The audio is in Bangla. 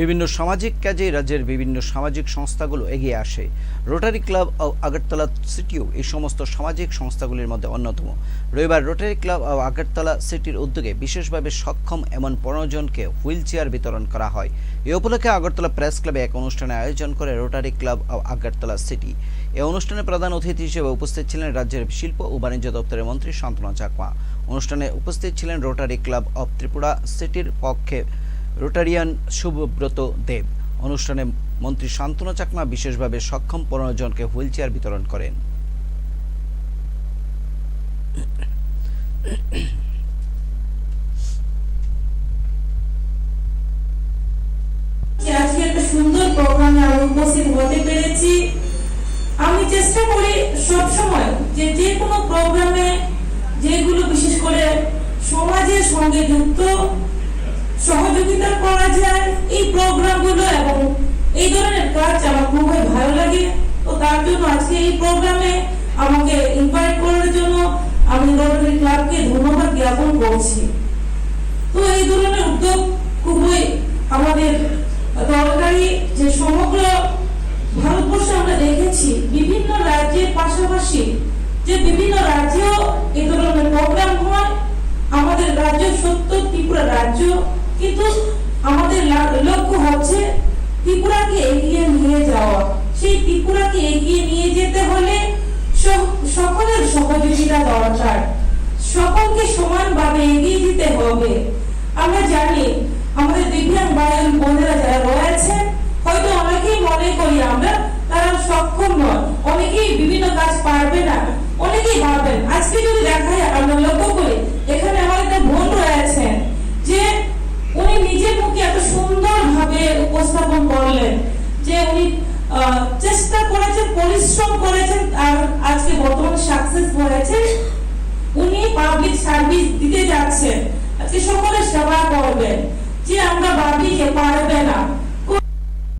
বিভিন্ন সামাজিক কাজে রাজ্যের বিভিন্ন সামাজিক সংস্থাগুলো এগিয়ে আসে। রোটারি ক্লাব অব আগরতলা সিটিও এই সমস্ত সামাজিক সংস্থাগুলির মধ্যে অন্যতম। রবিবার রোটারি ক্লাব ও আগরতলা সিটির উদ্যোগে বিশেষভাবে সক্ষম এমন পনেরো জনকে হুইল চেয়ার বিতরণ করা হয়। এ উপলক্ষে আগরতলা প্রেস ক্লাবে এক অনুষ্ঠানে আয়োজন করে Rotary club of Agartala city এই অনুষ্ঠানে প্রধান অতিথি হিসেবে উপস্থিত ছিলেন রাজ্যের শিল্প ও বাণিজ্য দপ্তরের মন্ত্রী শান্তনা চাকমা। অনুষ্ঠানে উপস্থিত ছিলেন রোটারি ক্লাব অব ত্রিপুরা সিটির পক্ষে রোটারিয়ান শুভব্রত দেব। অনুষ্ঠানে মন্ত্রী শান্তনু চাকমা বিশেষভাবে সক্ষম পনেরো জনকে হুইল চেয়ার বিতরণ করেন। সুন্দর প্রোগ্রামে আমি উপস্থিত হতে পেরেছি। আমি চেষ্টা করি সব সময় যে যে কোনো প্রোগ্রামে যেগুলো বিশেষ করে সমাজের সঙ্গে যুক্ত সহযোগিতা করা যায় এই প্রোগ্রামগুলো এবং এই ধরনের কাজ আমার খুবই ভালো লাগে। তো তার জন্য আজকে এই প্রোগ্রামে আমাকে ইনভাইট করার জন্য আমি রোটারি ক্লাবকে ধন্যবাদ জ্ঞাপন করছি। তো এই ধরনের উদ্যোগ খুবই আমাদের দরকারি যে সমগ্র ভারতবর্ষে আমরা দেখেছি, বিভিন্ন রাজ্যের পাশাপাশি যে বিভিন্ন রাজ্যেও এই ধরনের প্রোগ্রাম হয়। কিন্তু আমাদের লক্ষ্য হচ্ছে ত্রিপুরাকে এগিয়ে নিয়ে যাওয়া। সেই ত্রিপুরাকে এগিয়ে নিয়ে যেতে হলে সকলের সহযোগিতা দরকার। সকলকে সমানভাবে এগিয়ে দিতে হবে। আমরা জানি আমাদের দিব্যাঙ্গ ভাইয়ের বোনেরা যারা রয়েছেন হয়তো অনেকেই মনে করি আমরা তারা সক্ষম নয়। অনেকেই বিভিন্ন কাজ পারবে না, অনেকেই ভাবেন আজকে যদি দেখা যায় আমরা লক্ষ্য করি উনি চেষ্টা করেছেন পরিশ্রম করেছেন, আর আজকে বর্তমানে সাকসেস হয়েছে। উনি পাবলিক সার্ভিস দিতে যাচ্ছেন। আজকে সকলে সেবা করবেন। যে আমরা ভাবি যে পারবে না।